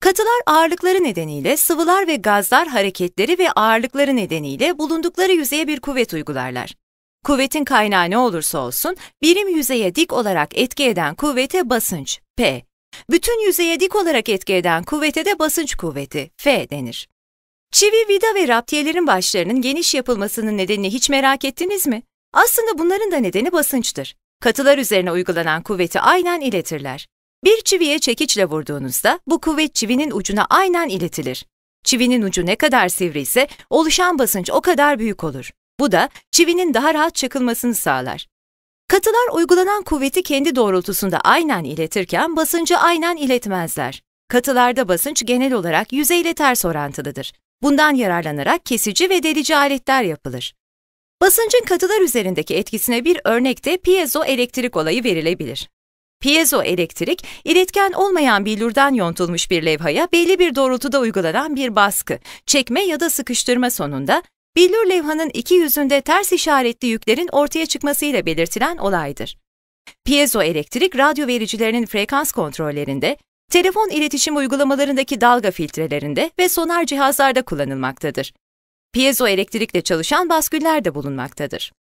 Katılar ağırlıkları nedeniyle sıvılar ve gazlar hareketleri ve ağırlıkları nedeniyle bulundukları yüzeye bir kuvvet uygularlar. Kuvvetin kaynağı ne olursa olsun, birim yüzeye dik olarak etki eden kuvvete basınç, P. Bütün yüzeye dik olarak etki eden kuvvete de basınç kuvveti, F denir. Çivi, vida ve raptiyelerin başlarının geniş yapılmasının nedenini hiç merak ettiniz mi? Aslında bunların da nedeni basınçtır. Katılar üzerine uygulanan kuvveti aynen iletirler. Bir çiviye çekiçle vurduğunuzda bu kuvvet çivinin ucuna aynen iletilir. Çivinin ucu ne kadar sivri ise oluşan basınç o kadar büyük olur. Bu da çivinin daha rahat çakılmasını sağlar. Katılar uygulanan kuvveti kendi doğrultusunda aynen iletirken basıncı aynen iletmezler. Katılarda basınç genel olarak yüzeyle ters orantılıdır. Bundan yararlanarak kesici ve delici aletler yapılır. Basıncın katılar üzerindeki etkisine bir örnekte piezo elektrik olayı verilebilir. Piezo elektrik, iletken olmayan billurdan yontulmuş bir levhaya belli bir doğrultuda uygulanan bir baskı, çekme ya da sıkıştırma sonunda billur levhanın iki yüzünde ters işaretli yüklerin ortaya çıkmasıyla belirtilen olaydır. Piezo elektrik radyo vericilerinin frekans kontrollerinde, telefon iletişim uygulamalarındaki dalga filtrelerinde ve sonar cihazlarda kullanılmaktadır. Piezo elektrikle çalışan basküller de bulunmaktadır.